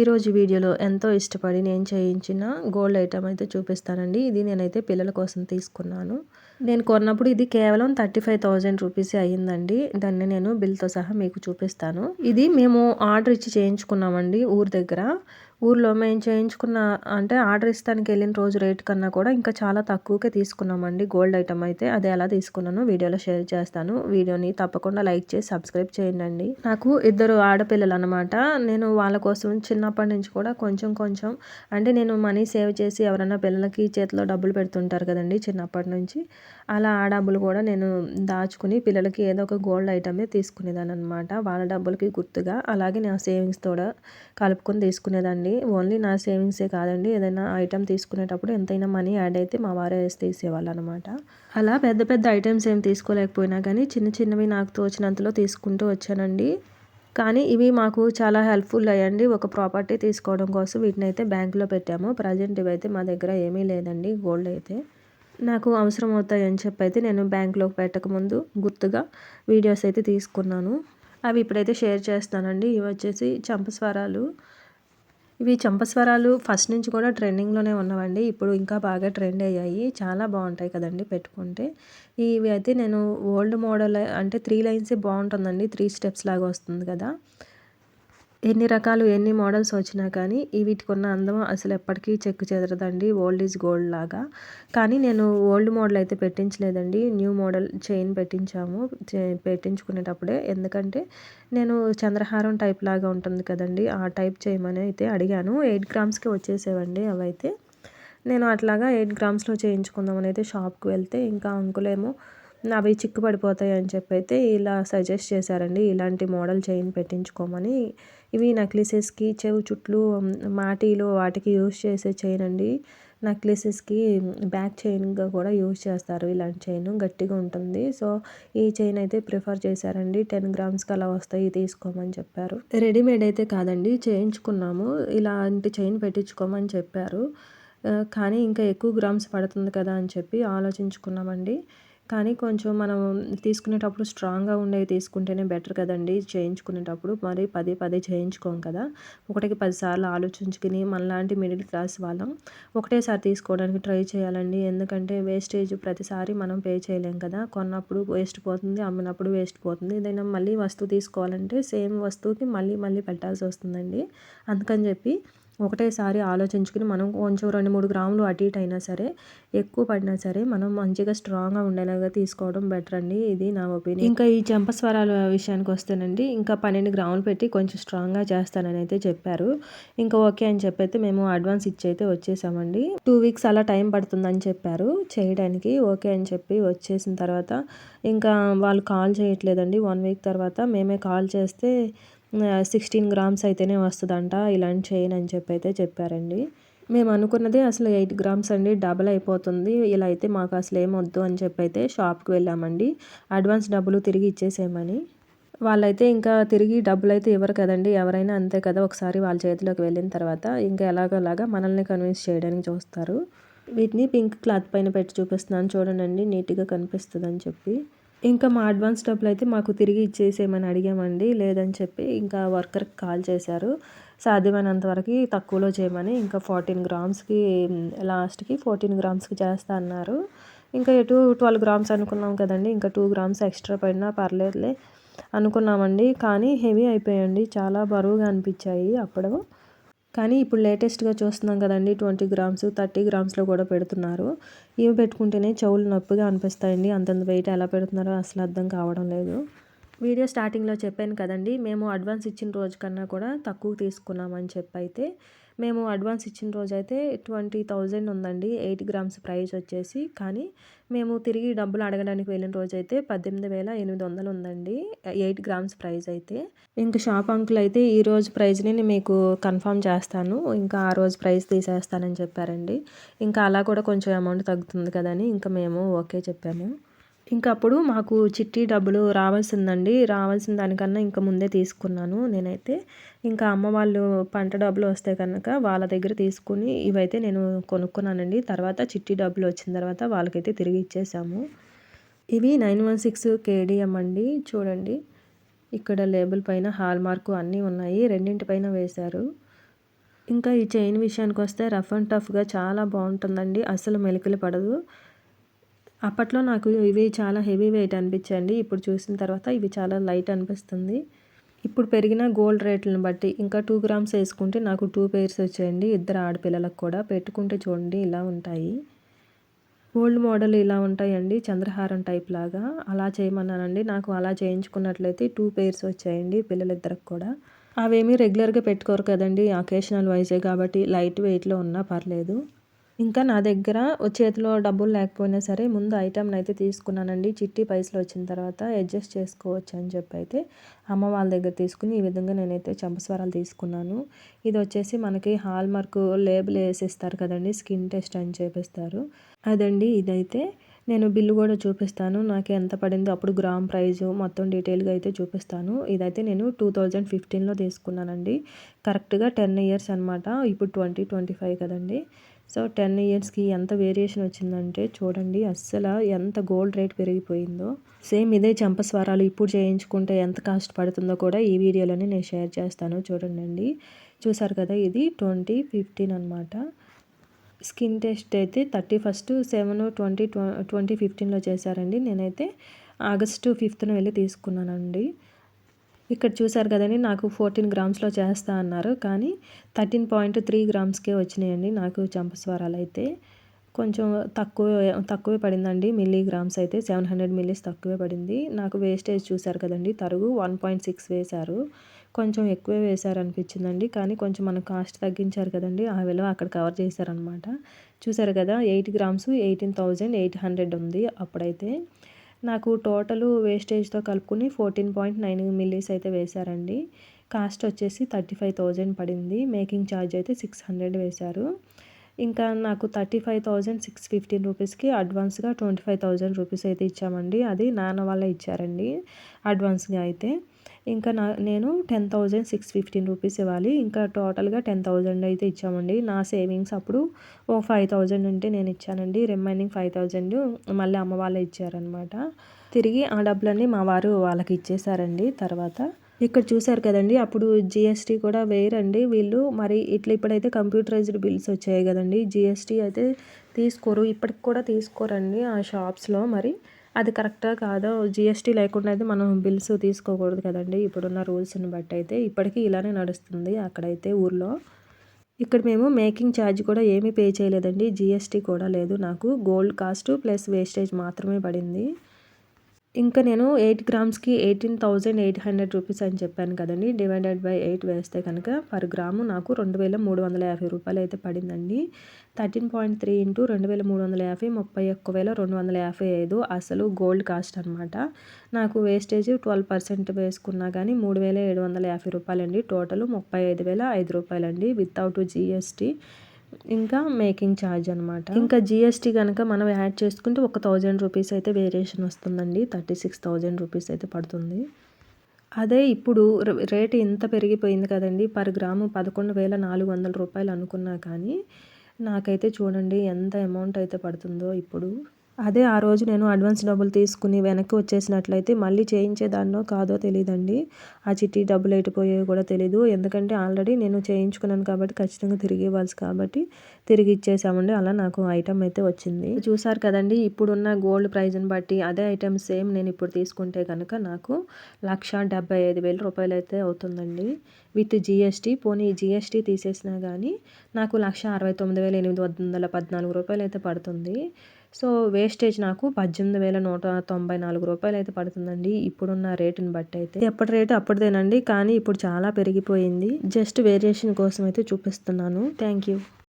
ఈరోజు వీడియోలో ఎంతో ఇష్టపడి నేను చేయించిన గోల్డ్ ఐటమ్ అయితే చూపిస్తానండి. ఇది నేనైతే పిల్లల కోసం తీసుకున్నాను. నేను కొన్నప్పుడు ఇది కేవలం థర్టీ ఫైవ్ థౌజండ్ రూపీసే అయ్యిందండి. దాన్ని నేను బిల్తో సహా మీకు చూపిస్తాను. ఇది మేము ఆర్డర్ ఇచ్చి చేయించుకున్నామండి ఊరి దగ్గర. ఊర్లో మేము చేయించుకున్న అంటే ఆర్డర్ ఇస్తానికి వెళ్ళిన రోజు రేట్ కన్నా కూడా ఇంకా చాలా తక్కువకే తీసుకున్నామండి గోల్డ్ ఐటమ్ అయితే. అది ఎలా తీసుకున్నాను. వీడియోలో షేర్ చేస్తాను. వీడియోని తప్పకుండా లైక్ చేసి సబ్స్క్రైబ్ చేయండి నాకు ఇద్దరు ఆడపిల్లలు అనమాట నేను వాళ్ళ కోసం చిన్న చిన్నప్పటి నుంచి కూడా కొంచెం కొంచెం. అంటే నేను మనీ సేవ్ చేసి ఎవరైనా పిల్లలకి చేతిలో డబ్బులు పెడుతుంటారు కదండి చిన్నప్పటి నుంచి. అలా ఆ డబ్బులు కూడా నేను దాచుకుని పిల్లలకి ఏదో ఒక గోల్డ్ ఐటమే తీసుకునేదాన్ని అనమాట వాళ్ళ డబ్బులకి గుర్తుగా అలాగే నా సేవింగ్స్ కూడా కలుపుకొని తీసుకునేదండి ఓన్లీ నా సేవింగ్సే కాదండి. ఏదైనా ఐటమ్ తీసుకునేటప్పుడు ఎంతైనా మనీ యాడ్ అయితే మా వారే వేసి తీసేవాళ్ళు అనమాట అలా పెద్ద పెద్ద ఐటమ్స్ ఏం తీసుకోలేకపోయినా కానీ చిన్న చిన్నవి నాకు తోచినంతలో తీసుకుంటూ వచ్చానండి. కానీ ఇవి మాకు చాలా హెల్ప్ఫుల్ అయ్యండి. ఒక ప్రాపర్టీ తీసుకోవడం కోసం వీటిని అయితే బ్యాంకులో పెట్టాము. ప్రజెంట్ ఇవైతే మా దగ్గర ఏమీ లేదండి. గోల్డ్ అయితే నాకు అవసరం అవుతాయని చెప్పి అయితే నేను బ్యాంకులోకి పెట్టకముందు గుర్తుగా వీడియోస్ అయితే తీసుకున్నాను. అవి ఇప్పుడైతే షేర్ చేస్తానండి. ఇవి వచ్చేసి చంపస్వరాలు ఇవి చంపస్వరాలు ఫస్ట్ నుంచి కూడా ట్రెండింగ్లోనే ఉన్నవండి. ఇప్పుడు ఇంకా బాగా ట్రెండ్ అయ్యాయి. చాలా బాగుంటాయి కదండి పెట్టుకుంటే. ఇవి అయితే నేను ఓల్డ్ మోడల్ అంటే త్రీ లైన్సే బాగుంటుందండి. త్రీ స్టెప్స్ లాగా వస్తుంది కదా. ఎన్ని రకాలు ఎన్ని మోడల్స్ వచ్చినా కానీ వీటికి ఉన్న అందం అసలు ఎప్పటికీ చెక్కు చెదరదండి. ఓల్డ్ ఈజ్ గోల్డ్ లాగా. కానీ నేను ఓల్డ్ మోడల్ అయితే పెట్టించలేదండి. న్యూ మోడల్ చైన్ పెట్టించాము. పెట్టించుకునేటప్పుడే. ఎందుకంటే నేను చంద్రహారం టైప్ లాగా ఉంటుంది కదండి. ఆ టైప్ చేయమని అయితే అడిగాను. ఎయిట్ గ్రామ్స్కి వచ్చేసేవండి అవైతే. నేను అట్లాగా ఎయిట్ గ్రామ్స్లో చేయించుకుందామని అయితే షాప్కి వెళ్తే ఇంకా అంకులేమో అవి చిక్కు పడిపోతాయి అని చెప్పి అయితే ఇలా సజెస్ట్ చేశారండి. ఇలాంటి మోడల్ చైన్ పెట్టించుకోమని. ఇవి నెక్లెసెస్కి చెవు చుట్లు మాటీలు వాటికి యూస్ చేసే చైన్ అండి. నెక్లెసెస్కి బ్యాక్ చైన్గా కూడా యూజ్ చేస్తారు. ఇలాంటి చైన్ గట్టిగా ఉంటుంది. సో ఈ చైన్ అయితే ప్రిఫర్ చేశారండి. టెన్ గ్రామ్స్కి అలా వస్తాయి తీసుకోమని చెప్పారు. రెడీమేడ్ అయితే కాదండి. చేయించుకున్నాము. ఇలాంటి చైన్ పెట్టించుకోమని చెప్పారు. కానీ ఇంకా ఎక్కువ గ్రామ్స్ పడుతుంది కదా అని చెప్పి ఆలోచించుకున్నామండి. కానీ కొంచెం మనం తీసుకునేటప్పుడు స్ట్రాంగ్గా ఉండేవి తీసుకుంటేనే బెటర్ కదండి చేయించుకునేటప్పుడు. మరి పదే పదే చేయించుకోం కదా. ఒకటికి పదిసార్లు ఆలోచించుకుని మనలాంటి మిడిల్ క్లాస్ వాళ్ళం ఒకటేసారి తీసుకోవడానికి ట్రై చేయాలండి. ఎందుకంటే వేస్టేజ్ ప్రతిసారి మనం పే చేయలేం కదా. కొన్నప్పుడు వేస్ట్ పోతుంది అమ్మినప్పుడు వేస్ట్ పోతుంది. ఏదైనా మళ్ళీ వస్తువు తీసుకోవాలంటే సేమ్ వస్తువుకి మళ్ళీ మళ్ళీ పెట్టాల్సి వస్తుందండి. అందుకని చెప్పి ఒకటేసారి ఆలోచించుకుని మనం కొంచెం రెండు మూడు గ్రాములు అటు ఇటు అయినా సరే ఎక్కువ పడినా సరే మనం మంచిగా స్ట్రాంగ్గా ఉండేలాగా తీసుకోవడం బెటర్ అండి. ఇది నా ఒపీనియన్. ఇంకా ఈ చంపస్వరాల విషయానికి వస్తేనండి ఇంకా పన్నెండు గ్రాములు పెట్టి కొంచెం స్ట్రాంగ్గా చేస్తానని అయితే చెప్పారు. ఇంకా ఓకే అని చెప్పి అయితే మేము అడ్వాన్స్ ఇచ్చి అయితే వచ్చేసామండి. టూ వీక్స్ అలా టైం పడుతుందని చెప్పారు. చేయడానికి ఓకే అని చెప్పి వచ్చేసిన తర్వాత ఇంకా వాళ్ళు కాల్ చేయట్లేదండి. వన్ వీక్ తర్వాత మేమే కాల్ చేస్తే సిక్స్టీన్ గ్రామ్స్ అయితేనే వస్తుందంట ఇలాంటి చైన్ అని చెప్పి అయితే చెప్పారండి. మేము అనుకున్నది అసలు ఎయిట్ గ్రామ్స్ అండి డబల్ అయిపోతుంది. ఇలా అయితే మాకు అసలు వద్దు అని చెప్పి అయితే షాప్కి వెళ్ళామండి. అడ్వాన్స్ డబ్బులు తిరిగి ఇచ్చేసేయమని. వాళ్ళైతే ఇంకా తిరిగి డబ్బులు అయితే ఇవ్వరు కదండి. ఎవరైనా అంతే కదా ఒకసారి వాళ్ళ చేతిలోకి వెళ్ళిన తర్వాత ఇంకా ఎలాగోలాగా మనల్ని కన్విన్స్ చేయడానికి చూస్తారు. వీటిని పింక్ క్లాత్ పైన పెట్టి చూపిస్తున్నాను చూడండి నీట్గా కనిపిస్తుంది అని చెప్పి. ఇంకా మా అడ్వాన్స్ డబ్బులు అయితే మాకు తిరిగి ఇచ్చేసేయమని అడిగామండి. లేదని చెప్పి ఇంకా వర్కర్కి కాల్ చేశారు. సాధ్యమైనంత వరకు తక్కువలో చేయమని ఇంకా ఫార్టీన్ గ్రామ్స్కి లాస్ట్కి ఫోర్టీన్ గ్రామ్స్కి చేస్తా అన్నారు. ఇంకా ఎటు ట్వెల్వ్ గ్రామ్స్ అనుకున్నాం కదండి. ఇంకా టూ గ్రామ్స్ ఎక్స్ట్రా పడినా పర్లేదులే అనుకున్నామండి. కానీ హెవీ అయిపోయాయండి. చాలా బరువుగా అనిపించాయి అప్పుడు. కానీ ఇప్పుడు లేటెస్ట్గా చూస్తున్నాం కదండి ట్వంటీ గ్రామ్స్ థర్టీ గ్రామ్స్లో కూడా పెడుతున్నారు. ఇవి పెట్టుకుంటేనే చెవులు నొప్పిగా అనిపిస్తాయండి. అంతంత వెయిట్ ఎలా పెడుతున్నారో అసలు అర్థం కావడం లేదు. వీడియో స్టార్టింగ్లో చెప్పాను కదండి మేము అడ్వాన్స్ ఇచ్చిన రోజు కన్నా కూడా తక్కువ తీసుకున్నామని చెప్పి అయితే మేము అడ్వాన్స్ ఇచ్చిన రోజు అయితే ట్వంటీ థౌజండ్ ఉందండి. ఎయిట్ గ్రామ్స్ ప్రైస్ వచ్చేసి. కానీ మేము తిరిగి డబ్బులు అడగడానికి వెళ్ళిన రోజు అయితే పద్దెనిమిది వేల ఎనిమిది వందలు ఉందండి. ఎయిట్ గ్రామ్స్ ప్రైస్ అయితే. ఇంకా షాప్ అంకుల్ అయితే ఈ రోజు ప్రైజ్ని నేను మీకు కన్ఫర్మ్ చేస్తాను. ఇంకా ఆ రోజు ప్రైస్ తీసేస్తానని చెప్పారండి. ఇంకా అలా కూడా కొంచెం అమౌంట్ తగ్గుతుంది కదని ఇంకా మేము ఓకే చెప్పాము. ఇంకా అప్పుడు మాకు చిట్టి డబ్బులు రావాల్సిందండి. రావాల్సిన దానికన్నా ఇంకా ముందే తీసుకున్నాను నేనైతే. ఇంకా అమ్మ వాళ్ళు పంట డబ్బులు వస్తే కనుక వాళ్ళ దగ్గర తీసుకుని ఇవైతే నేను కొనుక్కున్నానండి. తర్వాత చిట్టి డబ్బులు వచ్చిన తర్వాత వాళ్ళకైతే తిరిగి ఇచ్చేసాము. ఇవి నైన్ వన్ సిక్స్ కేడిఎం అండి. చూడండి. ఇక్కడ లేబుల్ పైన హాల్ మార్కు అన్నీ ఉన్నాయి. రెండింటి పైన వేశారు. ఇంకా ఈ చైన్ విషయానికి వస్తే రఫ్ అండ్ టఫ్గా చాలా బాగుంటుందండి. అసలు మెలికలు పడదు. అప్పట్లో నాకు ఇవి చాలా హెవీ వెయిట్ అనిపించండి ఇప్పుడు చూసిన తర్వాత ఇవి చాలా లైట్ అనిపిస్తుంది. ఇప్పుడు పెరిగిన గోల్డ్ రేట్లను బట్టి ఇంకా టూ గ్రామ్స్ వేసుకుంటే నాకు టూ పేర్స్ వచ్చాయండి. ఇద్దరు ఆడపిల్లలకు కూడా పెట్టుకుంటే చూడండి ఇలా ఉంటాయి. ఓల్డ్ మోడల్ ఇలా ఉంటాయండి చంద్రహారం టైప్ లాగా. అలా చేయమన్నానండి. నాకు అలా చేయించుకున్నట్లయితే టూ పేర్స్ వచ్చాయండి పిల్లలిద్దరికి కూడా. అవేమీ రెగ్యులర్గా పెట్టుకోరు కదండి అకేషనల్ వైజే కాబట్టి లైట్ వెయిట్లో ఉన్నా పర్లేదు. ఇంకా నా దగ్గర చేతిలో డబ్బులు లేకపోయినా సరే ముందు ఐటెంని అయితే తీసుకున్నానండి. చిట్టి పైసలు వచ్చిన తర్వాత అడ్జస్ట్ చేసుకోవచ్చు అని చెప్పి అయితే అమ్మ వాళ్ళ దగ్గర తీసుకుని ఈ విధంగా నేనైతే చంపస్వరాలు తీసుకున్నాను. ఇది వచ్చేసి మనకి హాల్ మార్క్ లేబుల్ వేసేస్తారు కదండి స్కిన్ టెస్ట్ అని చేపిస్తారు అదండి ఇదైతే నేను బిల్లు కూడా చూపిస్తాను. నాకు ఎంత పడిందో అప్పుడు గ్రామ్ ప్రైజు మొత్తం డీటెయిల్గా అయితే చూపిస్తాను. ఇదైతే నేను టూ థౌజండ్ ఫిఫ్టీన్లో తీసుకున్నానండి. కరెక్ట్గా టెన్ ఇయర్స్ అనమాట ఇప్పుడు ట్వంటీ ట్వంటీ ఫైవ్ కదండి. సో టెన్ ఇయర్స్కి ఎంత వేరియేషన్ వచ్చిందంటే చూడండి అస్సలు ఎంత గోల్డ్ రేట్ పెరిగిపోయిందో. సేమ్ ఇదే చంపస్వరాలు ఇప్పుడు చేయించుకుంటే ఎంత కాస్ట్ పడుతుందో కూడా ఈ వీడియోలోనే నేను షేర్ చేస్తాను చూడండి చూసారు కదా ఇది ట్వంటీ ఫిఫ్టీన్ అనమాట స్కిన్ టెస్ట్ అయితే thirty first seven twenty twenty ఫిఫ్టీన్లో చేశారండి. నేనైతే ఆగస్టు ఫిఫ్త్న వెళ్ళి తీసుకున్నానండి. ఇక్కడ చూసారు కదండి నాకు ఫోర్టీన్ గ్రామ్స్లో చేస్తా అన్నారు. కానీ థర్టీన్ పాయింట్ త్రీ గ్రామ్స్కే వచ్చినాయండి నాకు చంపస్వరాలు అయితే. కొంచెం తక్కువ తక్కువే పడిందండి మిల్లీ గ్రామ్స్ అయితే. సెవెన్ హండ్రెడ్ మిల్లీస్ తక్కువే పడింది. నాకు వేస్టేజ్ చూసారు కదండి తరుగు వన్ పాయింట్ సిక్స్ వేశారు. కొంచెం ఎక్కువే వేశారు అనిపించిందండి. కానీ కొంచెం మన కాస్ట్ తగ్గించారు కదండి ఆ విలువ అక్కడ కవర్ చేశారనమాట చూసారు కదా eight grams eighteen thousand eight hundred ఉంది అప్పుడైతే. నాకు టోటల్ వేస్టేజ్తో కలుపుకుని ఫోర్టీన్ పాయింట్ నైన్ మిల్లీస్ అయితే వేశారండి. కాస్ట్ వచ్చేసి థర్టీ ఫైవ్ థౌజండ్ పడింది. మేకింగ్ ఛార్జ్ అయితే సిక్స్ హండ్రెడ్ వేశారు. ఇంకా నాకు thirty five thousand six fifteen రూపీస్కి అడ్వాన్స్గా ట్వంటీ ఫైవ్ థౌజండ్ రూపీస్ అయితే ఇచ్చామండి. అది నాన్న వాళ్ళే ఇచ్చారండి అడ్వాన్స్గా అయితే. ఇంకా నా నేను ten thousand six fifteen rupees ఇవ్వాలి. ఇంకా టోటల్గా టెన్ థౌజండ్ అయితే ఇచ్చామండి. నా సేవింగ్స్ అప్పుడు ఓ ఫైవ్ థౌజండ్ ఉంటే నేను ఇచ్చానండి. రిమైనింగ్ ఫైవ్ థౌజండ్ మళ్ళీ అమ్మ వాళ్ళే ఇచ్చారనమాట తిరిగి ఆ డబ్బులన్నీ మా వారు వాళ్ళకి ఇచ్చేసారండి తర్వాత. ఇక్కడ చూశారు కదండి అప్పుడు జిఎస్టీ కూడా వేయరండి వీళ్ళు మరి ఇట్లా ఇప్పుడైతే కంప్యూటరైజ్డ్ బిల్స్ వచ్చాయి కదండి. జిఎస్టీ అయితే తీసుకోరు ఇప్పటికి కూడా తీసుకోరండి ఆ షాప్స్లో మరి. అది కరెక్టా కాదో? జిఎస్టీ లేకుండా అయితే మనం బిల్స్ తీసుకోకూడదు కదండి. ఇప్పుడున్న రూల్స్ని బట్టి అయితే ఇప్పటికీ ఇలానే నడుస్తుంది అక్కడైతే ఊర్లో. ఇక్కడ మేము మేకింగ్ ఛార్జ్ కూడా ఏమీ పే చేయలేదండి. జిఎస్టీ కూడా లేదు నాకు. గోల్డ్ కాస్ట్ ప్లస్ వేస్టేజ్ మాత్రమే పడింది. ఇంకా నేను eight గ్రామ్స్కి eighteen thousand eight hundred rupees అని చెప్పాను కదండి. డివైడెడ్ బై ఎయిట్ వేస్తే కనుక పర్ గ్రాము నాకు రెండు వేల మూడు వందల యాభై రూపాయలు అయితే పడిందండి. థర్టీన్ పాయింట్ త్రీ ఇంటూ రెండు వేల మూడు వందల యాభై ముప్పై ఒక్క వేల రెండు వందల యాభై ఐదు అసలు గోల్డ్ కాస్ట్ అనమాట నాకు వేస్టేజ్ ట్వెల్వ్ పర్సెంట్ వేసుకున్నా కానీ మూడు వేల ఏడు వందల యాభై రూపాయలండి. టోటల్ ముప్పై ఐదు వేల ఐదు రూపాయలండి. వితౌట్ జిఎస్టీ ఇంకా మేకింగ్ ఛార్జ్ అనమాట ఇంకా జిఎస్టీ కనుక మనం యాడ్ చేసుకుంటే ఒక థౌజండ్ రూపీస్ అయితే వేరియేషన్ వస్తుందండి. థర్టీ సిక్స్ థౌజండ్ రూపీస్ అయితే పడుతుంది. అదే ఇప్పుడు రేటు ఇంత పెరిగిపోయింది కదండి. పర్ గ్రాము పదకొండు వేల నాలుగు వందల రూపాయలు అనుకున్నా కానీ నాకైతే చూడండి ఎంత అమౌంట్ అయితే పడుతుందో ఇప్పుడు. అదే ఆ రోజు నేను అడ్వాన్స్ డబ్బులు తీసుకుని వెనక్కి వచ్చేసినట్లయితే మళ్ళీ చేయించేదాన్నో కాదో తెలియదండి ఆ చిట్టి డబ్బులు ఎటుపోయాయో కూడా తెలీదు. ఎందుకంటే ఆల్రెడీ నేను చేయించుకున్నాను కాబట్టి ఖచ్చితంగా తిరిగి ఇవ్వాల్సి కాబట్టి తిరిగి ఇచ్చేసామండి అలా నాకు ఐటమ్ అయితే వచ్చింది. చూసారు కదండి ఇప్పుడున్న గోల్డ్ ప్రైజ్ని బట్టి అదే ఐటమ్ సేమ్ నేను ఇప్పుడు తీసుకుంటే కనుక నాకు లక్ష డెబ్బై ఐదు వేల రూపాయలు అయితే అవుతుందండి. విత్ జిఎస్టీ పోనీ జిఎస్టీ తీసేసినా కానీ నాకు లక్ష అరవై తొమ్మిది వేల ఎనిమిది వందల పద్నాలుగు రూపాయలు అయితే పడుతుంది. సో వేస్టేజ్ నాకు పద్దెనిమిది వేల నూట తొంభై నాలుగు రూపాయలు అయితే పడుతుందండి. ఇప్పుడున్న రేటుని బట్టి అయితే. ఎప్పటి రేటు అప్పటిదేనండి కానీ ఇప్పుడు చాలా పెరిగిపోయింది. జస్ట్ వేరియేషన్ కోసం అయితే చూపిస్తున్నాను. Thank you.